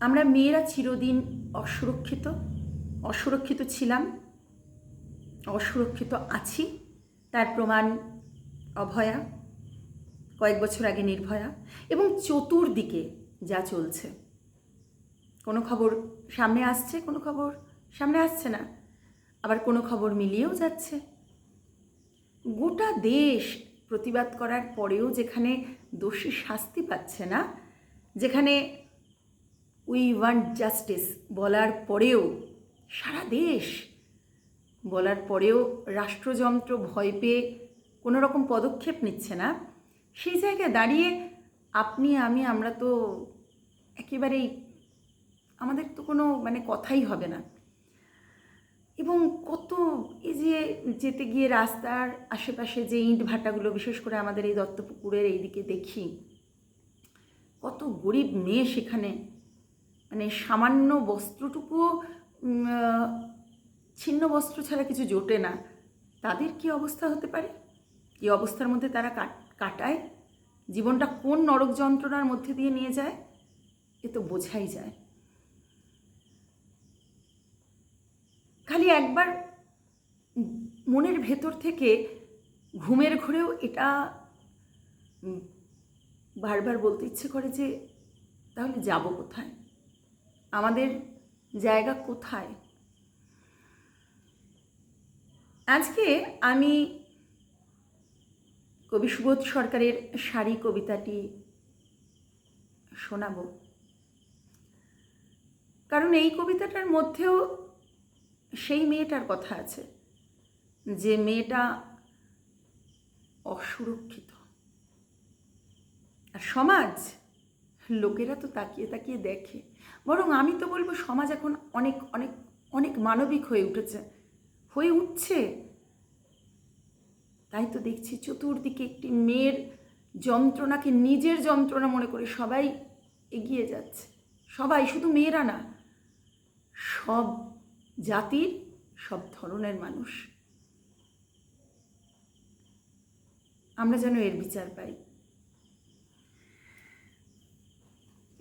আমরা মেয়েরা চিরদিন অসুরক্ষিত অসুরক্ষিত ছিলাম, অসুরক্ষিত আছি, তার প্রমাণ অভয়া, কয়েক বছর আগে নির্ভয়া, এবং চতুর্দিকে যা চলছে। কোনো খবর সামনে আসছে, কোনো খবর সামনে আসছে না। আবার কোনো খবর মিলিয়েও যাচ্ছে। গোটা দেশ প্রতিবাদ করার পরেও যেখানে দোষী শাস্তি পাচ্ছে না, যেখানে উই ওয়ান্ট জাস্টিস বলার পরেও, সারা দেশ বলার পরেও রাষ্ট্রযন্ত্র ভয় পেয়ে কোনো রকম পদক্ষেপ নিচ্ছে না। সেই জায়গায় দাঁড়িয়ে আপনি, আমি, আমরা তো একেবারেই, আমাদের তো কোনো মানে কথাই হবে না। এবং কত এই যে যেতে গিয়ে রাস্তার আশেপাশে যে ইট ভাটাগুলো, বিশেষ করে আমাদের এই দত্তপুকুরের এইদিকে দেখি, কত গরিব মেয়ে সেখানে মানে সামান্য বস্ত্রটুকুও ছিন্ন বস্ত্র ছাড়া কিছু জোটে না। তাদের কি অবস্থা হতে পারে? কি অবস্থার মধ্যে তারা কাট- কাটায়? জীবনটা কোন নরক যন্ত্রণার মধ্যে দিয়ে নিয়ে যায়? এ তো বোঝাই যায়। খালি একবার মনের ভেতর থেকে ঘুমের ঘুরেও এটা বারবার বলতে ইচ্ছে করে যে, তাহলে যাব কোথায়? আমাদের জায়গা কোথায়? আজকে আমি কবি সুবোধ সরকারের শাড়ি কবিতাটি শোনাবো। কারণ এই কবিতাটার মধ্যেও সেই মেয়েটার কথা আছে, যে মেয়েটা অসুরক্ষিত। আর সমাজ লোকেরা তো তাকিয়ে তাকিয়ে দেখে। বরং আমি তো বলব, সমাজ এখন অনেক অনেক অনেক মানবিক হয়ে উঠেছে। হয়ে উঠছে। তাই তো দেখছি চতুর্দিকে একটি মেয়ের যন্ত্রণাকে নিজের যন্ত্রণা মনে করে সবাই এগিয়ে যাচ্ছে। সবাই, শুধু মেয়েরা না, সব জাতির, সব ধরনের মানুষ। আমরা যেন এর বিচার পাই।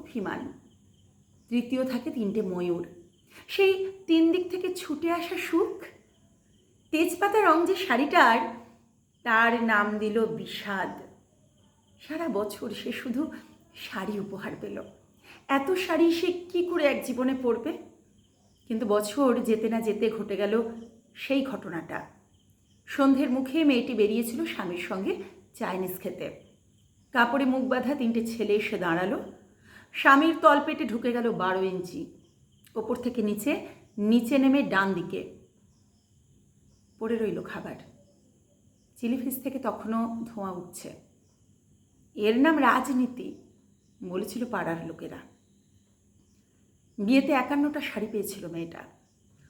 অভিমান। তৃতীয় থাকে তিনটে ময়ূর। সেই তিন দিক থেকে ছুটে আসা সুখ? তেজপাতা রং যে শাড়িটার, তার নাম দিল বিষাদ। সারা বছর সে শুধু শাড়ি উপহার পেল। এত শাড়ি সে কী করে এক জীবনে পড়বে কিন্তু বছর যেতে না যেতে ঘটে গেল সেই ঘটনাটা। সন্ধ্যের মুখে মেয়েটি বেরিয়েছিল স্বামীর সঙ্গে চাইনিজ খেতে। কাপড়ে মুখ বাঁধা তিনটে ছেলে এসে দাঁড়াল। স্বামীর তলপেটে ঢুকে গেল বারো ইঞ্চি। ওপর থেকে নিচে নিচে নেমে ডান দিকে। পড়ে রইল খাবার। চিলি ফিস থেকে তখনও ধোঁয়া উঠছে। এর নাম রাজনীতি, বলেছিল পাড়ার লোকেরা। বিয়েতে একান্নটা শাড়ি পেয়েছিল মেয়েটা।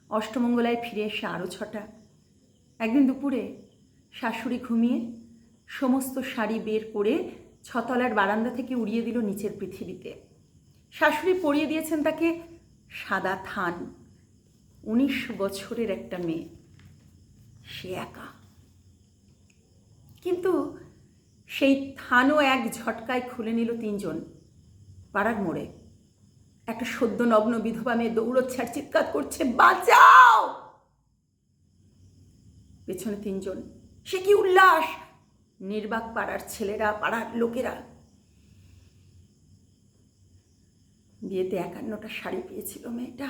অষ্টমঙ্গলায় ফিরে এসে আরও ছটা। একদিন দুপুরে শাশুড়ি ঘুমিয়ে সমস্ত শাড়ি বের করে ছতলার বারান্দা থেকে উড়িয়ে দিল নিচের পৃথিবীতে। শাশুড়ি পরিয়ে দিয়েছেন তাকে সাদা থান। উনিশ বছরের একটা মেয়ে। সে একা। কিন্তু সেই থানও এক ঝটকায় খুলে নিল তিনজন পাড়ার মোড়ে। একটা সদ্য নগ্ন বিধবা মেয়ে দৌড়চ্ছে আর চিৎকার করছে, বাঁচাও! পেছনে তিনজন। সে কি উল্লাস! নির্বাক পাড়ার ছেলেরা, পাড়ার লোকেরা বিয়েতে একান্নটা শাড়ি পেয়েছিল মেয়েটা।